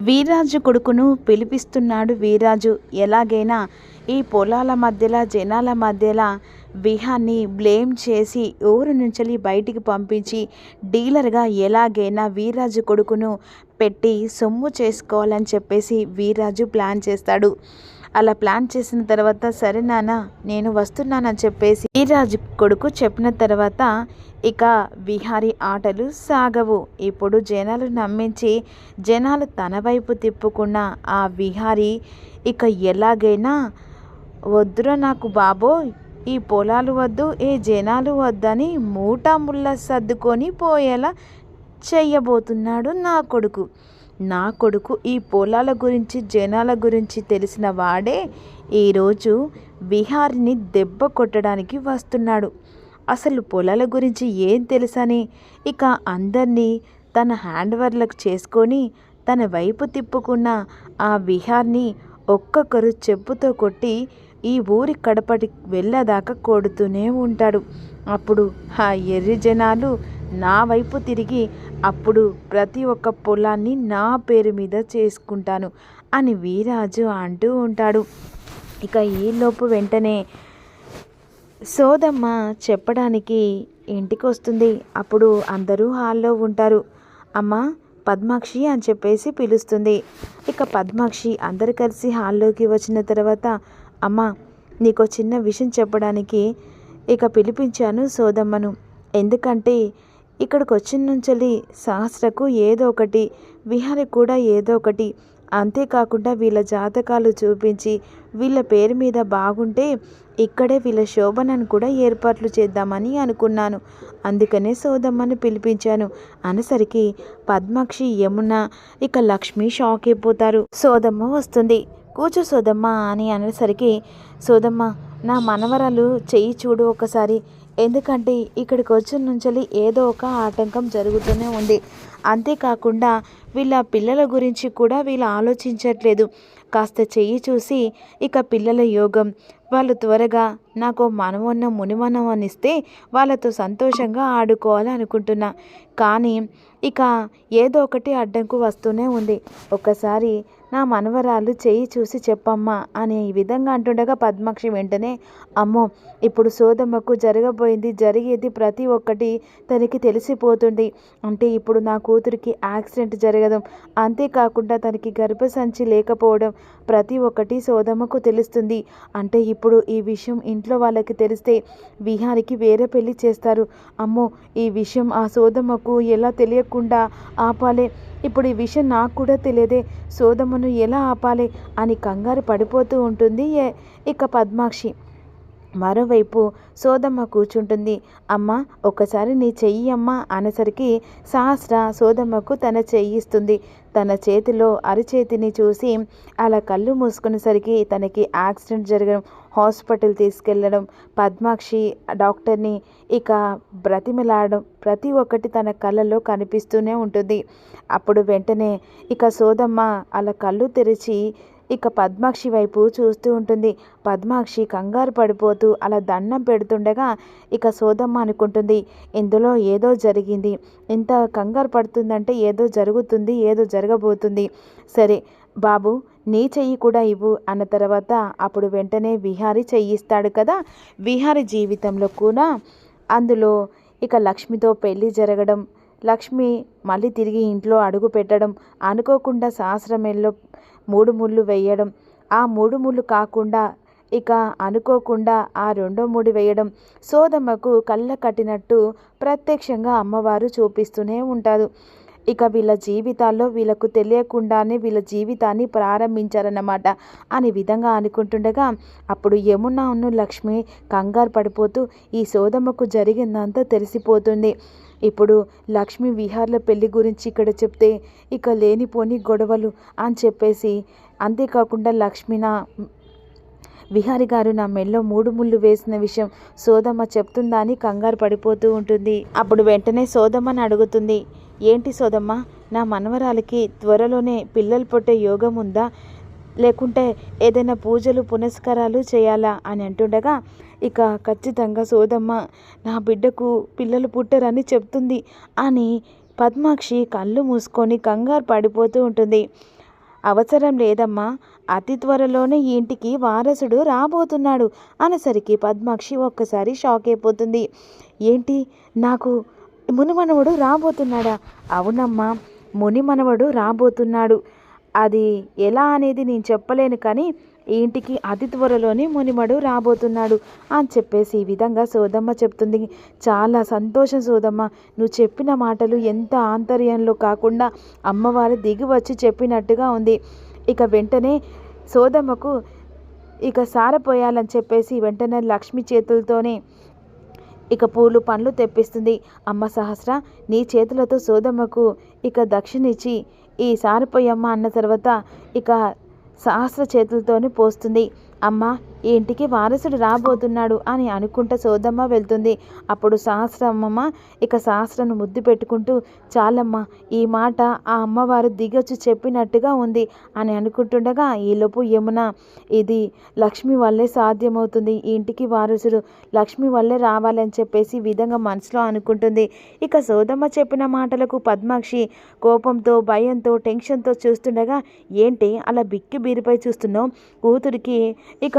వీర్రాజు కొడుకును పిలిపిస్తున్నాడు వీరాజు ఎలాగైనా ఈ పొలాల మధ్యలో జనాల మధ్యలో విహాన్ని బ్లేమ్ చేసి ఊరు నుంచి బయటికి పంపించి డీలర్గా ఎలాగైనా వీర్రాజు కొడుకును పెట్టి సొమ్ము చేసుకోవాలని చెప్పేసి వీర్రాజు ప్లాన్ చేస్తాడు. అలా ప్లాన్ చేసిన తర్వాత సరే నాన్న నేను వస్తున్నానని చెప్పేసి వీర్రాజు కొడుకు చెప్పిన తర్వాత ఇక విహారీ ఆటలు సాగవు. ఇప్పుడు జనాలు నమ్మించి జనాలు తన వైపు తిప్పుకున్న ఆ విహారీ ఇక ఎలాగైనా వద్దురా నాకు బాబోయ్ ఈ పొలాలు వద్దు ఏ జనాలు వద్దని మూటా ముళ్ళ సర్దుకొని పోయేలా చెయ్యబోతున్నాడు నా కొడుకు. నా కొడుకు ఈ పొలాల గురించి జనాల గురించి తెలిసిన వాడే ఈరోజు విహారిని దెబ్బ కొట్టడానికి వస్తున్నాడు. అసలు పొలాల గురించి ఏం తెలుసని? ఇక అందరినీ తన హ్యాండ్వర్లకు చేసుకొని తన వైపు తిప్పుకున్న ఆ విహార్ని ఒక్కొక్కరు చెప్పుతో కొట్టి ఈ ఊరి కడపటి వెళ్ళేదాకా కొడుతూనే ఉంటాడు. అప్పుడు ఆ ఎర్రి జనాలు నా వైపు తిరిగి అప్పుడు ప్రతి ఒక్క పొలాన్ని నా పేరు మీద చేసుకుంటాను అని వీరాజు అంటూ ఉంటాడు. ఇక ఈలోపు వెంటనే సోదమ్మ చెప్పడానికి ఇంటికి వస్తుంది అప్పుడు అందరూ హాల్లో ఉంటారు. అమ్మ పద్మాక్షి అని చెప్పేసి పిలుస్తుంది. ఇక పద్మాక్షి అందరు కలిసి హాల్లోకి వచ్చిన తర్వాత అమ్మ నీకు చిన్న విషయం చెప్పడానికి ఇక పిలిపించాను సోదమ్మను. ఎందుకంటే ఇక్కడికి వచ్చిన నుంచి సహస్రకు ఏదో ఒకటి విహారి కూడా ఏదో ఒకటి. అంతేకాకుండా వీళ్ళ జాతకాలు చూపించి వీళ్ళ పేరు మీద బాగుంటే ఇక్కడే వీళ్ళ శోభనను కూడా ఏర్పాట్లు చేద్దామని అనుకున్నాను. అందుకనే సోదమ్మని పిలిపించాను. అనేసరికి పద్మాక్షి యమున ఇక లక్ష్మి షాక్ అయిపోతారు. సోదమ్మ వస్తుంది. కూర్చో సోదమ్మ అని అనేసరికి సోదమ్మ నా మనవరాలు చెయ్యి చూడు ఒకసారి. ఎందుకంటే ఇక్కడికి వచ్చిన నుంచి ఏదో ఒక ఆటంకం జరుగుతూనే ఉంది. అంతేకాకుండా వీళ్ళ పిల్లల గురించి కూడా వీళ్ళు ఆలోచించట్లేదు. కాస్త చెయ్యి చూసి ఇక పిల్లల యోగం. వాళ్ళు త్వరగా నాకు మనవన్న మునిమనం ఇస్తే వాళ్ళతో సంతోషంగా ఆడుకోవాలి అనుకుంటున్నా కానీ ఇక ఏదో ఒకటి అడ్డంకు వస్తూనే ఉంది. ఒకసారి నా మనవరాలు చెయ్యి చూసి చెప్పమ్మా అనే ఈ విధంగా అంటుండగా పద్మాక్షి వెంటనే అమ్మో ఇప్పుడు సోదమ్మకు జరగబోయింది జరిగేది ప్రతి ఒక్కటి తనకి తెలిసిపోతుంది. అంటే ఇప్పుడు నా కూతురికి యాక్సిడెంట్ జరగడం అంతేకాకుండా తనకి గర్భసంచి లేకపోవడం ప్రతి ఒక్కటి సోదమ్మకు తెలుస్తుంది. అంటే ఇప్పుడు ఈ విషయం ఇంట్లో వాళ్ళకి తెలిస్తే విహారికి వేరే పెళ్ళి చేస్తారు. అమ్మో ఈ విషయం ఆ సోదమ్మకు ఎలా తెలియకుండా ఆపాలే? ఇప్పుడు ఈ విషయం నాకు కూడా తెలియదే. సోదమ్మను ఎలా ఆపాలి అని కంగారు పడిపోతూ ఉంటుంది ఇక పద్మాక్షి. మరోవైపు సోదమ్మ కూర్చుంటుంది. అమ్మ ఒకసారి నీ చెయ్యి అమ్మ అనేసరికి సహస్ర సోదమ్మకు తన చెయ్యిస్తుంది తన చేతిలో అరిచేతిని చూసి అలా కళ్ళు మూసుకునేసరికి తనకి యాక్సిడెంట్ జరగడం హాస్పిటల్ తీసుకెళ్ళడం పద్మాక్షి డాక్టర్ని ఇక బ్రతిమిలాడడం ప్రతి ఒక్కటి తన కళ్ళలో కనిపిస్తూనే ఉంటుంది. అప్పుడు వెంటనే ఇక సోదమ్మ అలా కళ్ళు తెరిచి ఇక పద్మాక్షి వైపు చూస్తూ ఉంటుంది. పద్మాక్షి కంగారు పడిపోతూ అలా దండం పెడుతుండగా ఇక సోదమ్మ అనుకుంటుంది ఇందులో ఏదో జరిగింది. ఇంత కంగారు పడుతుందంటే ఏదో జరుగుతుంది ఏదో జరగబోతుంది. సరే బాబు నీ చెయ్యి కూడా ఇవ్వు అన్న తర్వాత అప్పుడు వెంటనే విహారి చెయ్యిస్తాడు కదా. విహారి జీవితంలో కూడా అందులో ఇక లక్ష్మితో పెళ్ళి జరగడం లక్ష్మి మళ్ళీ తిరిగి ఇంట్లో అడుగు పెట్టడం అనుకోకుండా సహస్రమేల్లో మూడు ముళ్ళు వేయడం ఆ మూడు ముళ్ళు కాకుండా ఇక అనుకోకుండా ఆ రెండో ముడి వేయడం సోదమ్మకు కళ్ళ కట్టినట్టు ప్రత్యక్షంగా అమ్మవారు చూపిస్తూనే ఉంటారు. ఇక వీళ్ళ జీవితాల్లో వీళ్ళకు తెలియకుండానే వీళ్ళ జీవితాన్ని ప్రారంభించారన్నమాట అనే విధంగా అనుకుంటుండగా అప్పుడు యమునాను లక్ష్మి కంగారు పడిపోతూ ఈ సోదమ్మకు జరిగిందంతా తెలిసిపోతుంది. ఇప్పుడు లక్ష్మి విహార్ల పెళ్ళి గురించి ఇక్కడ చెప్తే ఇక లేనిపోని గొడవలు అని చెప్పేసి అంతేకాకుండా లక్ష్మిన విహారి గారు నా మెల్లో మూడు ముళ్ళు వేసిన విషయం సోదమ్మ చెప్తుందా అని కంగారు పడిపోతూ ఉంటుంది. అప్పుడు వెంటనే సోదమ్మని అడుగుతుంది. ఏంటి సోదమ్మ నా మనవరాలకి త్వరలోనే పిల్లలు పుట్టే యోగం ఉందా? లేకుంటే ఏదైనా పూజలు పునస్కారాలు చేయాలా? అని అంటుండగా ఇక ఖచ్చితంగా సోదమ్మ నా బిడ్డకు పిల్లలు పుట్టరని చెప్తుంది అని పద్మాక్షి కళ్ళు మూసుకొని కంగారు పడిపోతూ ఉంటుంది. అవసరం లేదమ్మా. అతి త్వరలోనే ఈ ఇంటికి వారసుడు రాబోతున్నాడు అనసరికి పద్మాక్షి ఒక్కసారి షాక్ అయిపోతుంది. ఏంటి? నాకు మునిమనవడు రాబోతున్నాడా? అవునమ్మా మునిమనవడు రాబోతున్నాడు. అది ఎలా అనేది నేను చెప్పలేను కానీ ఈ ఇంటికి అతి త్వరలోనే మునిమడు రాబోతున్నాడు అని చెప్పేసి ఈ విధంగా సోదమ్మ చెప్తుంది. చాలా సంతోషం సోదమ్మ. నువ్వు చెప్పిన మాటలు ఎంత ఆంతర్యంలో కాకుండా అమ్మవారు దిగి వచ్చి చెప్పినట్టుగా ఉంది. ఇక వెంటనే సోదమ్మకు ఇక సారపోయాలని చెప్పేసి వెంటనే లక్ష్మి చేతులతోనే ఇక పూలు పండ్లు తెప్పిస్తుంది. అమ్మ సహస్ర నీ చేతులతో సోదమ్మకు ఇక దక్షిణిచ్చి ఈ సారిపోయమ్మ అన్న తర్వాత ఇక సహస్ర చేతులతోనే పోస్తుంది. అమ్మ ఈ ఇంటికి వారసుడు రాబోతున్నాడు అని అనుకుంటా సోదమ్మ వెళ్తుంది. అప్పుడు సహస్రమ్మ ఇక సహస్రను ముద్దు పెట్టుకుంటూ చాలమ్మ ఈ మాట ఆ అమ్మవారు దిగొచ్చి చెప్పినట్టుగా ఉంది అని అనుకుంటుండగా ఈలోపు యమున ఇది లక్ష్మి వల్లే సాధ్యమవుతుంది. ఈ ఇంటికి వారసుడు లక్ష్మి వల్లే రావాలని చెప్పేసి విధంగా మనసులో అనుకుంటుంది. ఇక సోదమ్మ చెప్పిన మాటలకు పద్మాక్షి కోపంతో భయంతో టెన్షన్తో చూస్తుండగా ఏంటి అలా బిక్కి బీరిపై చూస్తున్నావు? కూతురికి ఇక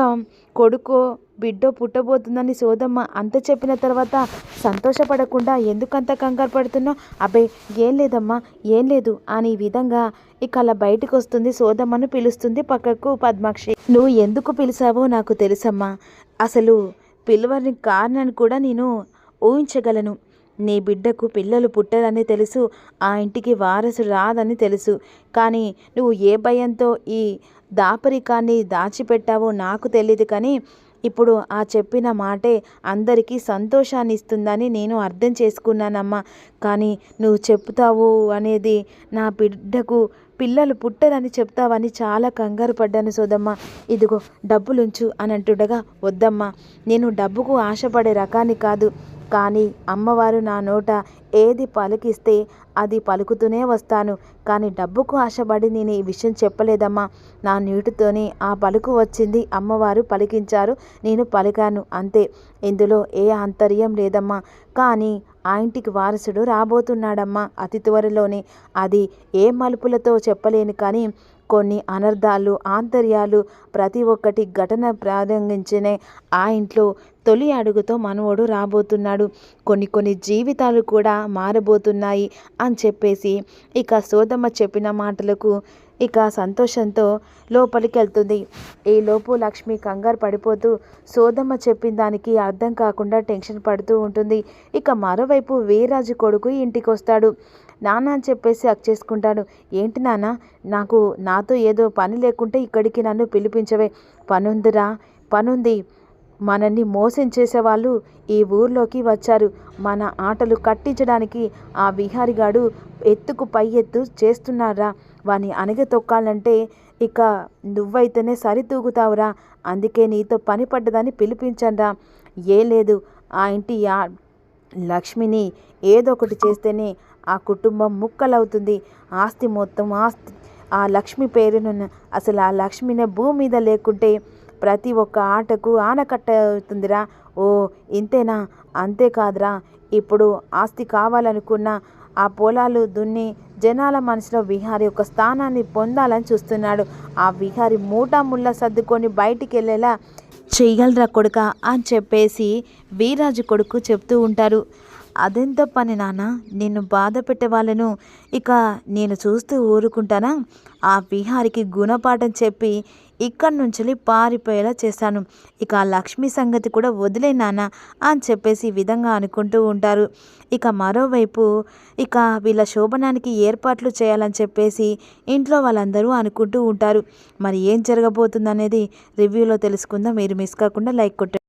కొడుకో బిడ్డో పుట్టబోతుందని సోదమ్మ అంత చెప్పిన తర్వాత సంతోషపడకుండా ఎందుకంత కంగారు పడుతున్నావు అబ్బే ఏం లేదమ్మా ఏం లేదు అని ఈ విధంగా ఇక అలా బయటకు వస్తుంది సోదమ్మను పిలుస్తుంది పక్కకు పద్మాక్షి. నువ్వు ఎందుకు పిలిచావో నాకు తెలుసమ్మా. అసలు పిలువని కారణాన్ని కూడా నేను ఊహించగలను. నీ బిడ్డకు పిల్లలు పుట్టరని తెలుసు ఆ ఇంటికి వారసు రాదని తెలుసు. కానీ నువ్వు ఏ భయంతో ఈ దాపరికాన్ని దాచిపెట్టావో నాకు తెలియదు కానీ ఇప్పుడు ఆ చెప్పిన మాటే అందరికీ సంతోషాన్ని ఇస్తుందని నేను అర్థం చేసుకున్నానమ్మా. కానీ నువ్వు చెప్తావు అనేది నా బిడ్డకు పిల్లలు పుట్టరని చెప్తావని చాలా కంగారు పడ్డాను సోదమ్మ. ఇదిగో డబ్బులుంచు అని అంటుండగా వద్దమ్మా నేను డబ్బుకు ఆశపడే రకాన్ని కాదు. కానీ అమ్మవారు నా నోట ఏది పలికిస్తే అది పలుకుతూనే వస్తాను. కానీ డబ్బుకు ఆశపడి నేను ఈ విషయం చెప్పలేదమ్మా. నా నీటితోనే ఆ పలుకు వచ్చింది. అమ్మవారు పలికించారు. నేను పలికాను. అంతే. ఇందులో ఏ ఆంతర్యం లేదమ్మా. కానీ ఆ ఇంటికి వారసుడు రాబోతున్నాడమ్మా. అతి త్వరలోనే. అది ఏ మలుపులతో చెప్పలేను కానీ కొన్ని అనర్థాలు ఆంతర్యాలు ప్రతి ఒక్కటి ఘటన ప్రారంభించనే ఆ ఇంట్లో తొలి అడుగుతో మనవడు రాబోతున్నాడు. కొన్ని కొన్ని జీవితాలు కూడా మారబోతున్నాయి అని చెప్పేసి ఇక సోదమ్మ చెప్పిన మాటలకు ఇక సంతోషంతో లోపలికి వెళ్తుంది ఈలోపు లక్ష్మి కంగారు పడిపోతూ సోదమ్మ చెప్పిన దానికి అర్థం కాకుండా టెన్షన్ పడుతూ ఉంటుంది. ఇక మరోవైపు వీరాజు కొడుకు ఇంటికి వస్తాడు నాన్న అని చెప్పేసి అక్ చేసుకుంటాడు ఏంటి నాన్న? నాకు నాతో ఏదో పని లేకుంటే ఇక్కడికి నన్ను పిలిపించవే. పనుందిరా పనుంది. మనల్ని మోసం చేసేవాళ్ళు ఈ ఊర్లోకి వచ్చారు. మన ఆటలు కట్టించడానికి ఆ విహారిగాడు ఎత్తుకు పై ఎత్తు చేస్తున్నారా వాని అణగ తొక్కాలంటే ఇక నువ్వైతేనే సరితూగుతావురా. అందుకే నీతో పని పడ్డదని పిలిపించండ్రా. ఏ లేదు ఆ ఇంటి ఆ లక్ష్మిని ఏదో ఒకటి చేస్తేనే ఆ కుటుంబం ముక్కలవుతుంది. ఆస్తి మొత్తం ఆస్తి. ఆ లక్ష్మి పేరును అసలు ఆ లక్ష్మినే భూమి మీద లేకుంటే ప్రతి ఒక్క ఆటకు ఆనకట్ట అవుతుందిరా ఓ ఇంతేనా? అంతేకాదురా. ఇప్పుడు ఆస్తి కావాలనుకున్న ఆ పొలాలు దున్ని జనాల మనసులో విహారి ఒక స్థానాన్ని పొందాలని చూస్తున్నాడు. ఆ విహారి మూటా ముళ్ళ సర్దుకొని బయటికి వెళ్ళేలా చేయగలరా కొడుక? అని చెప్పేసి వీరాజు కొడుకు చెప్తూ ఉంటారు. అదెంత పని నాన్న? నిన్ను బాధ పెట్టే వాళ్ళను ఇక నేను చూస్తూ ఊరుకుంటానా? ఆ విహారికి గుణపాఠం చెప్పి ఇక్కడి నుంచి పారిపోయేలా చేశాను. ఇక ఆ లక్ష్మి సంగతి కూడా వదిలే నాన్న అని చెప్పేసి ఈ విధంగా అనుకుంటూ ఉంటారు. ఇక మరోవైపు ఇక వీళ్ళ శోభనానికి ఏర్పాట్లు చేయాలని చెప్పేసి ఇంట్లో వాళ్ళందరూ అనుకుంటూ ఉంటారు. మరి ఏం జరగబోతుందనేది రివ్యూలో తెలుసుకుందాం. మీరు మిస్ కాకుండా లైక్ కొట్టండి.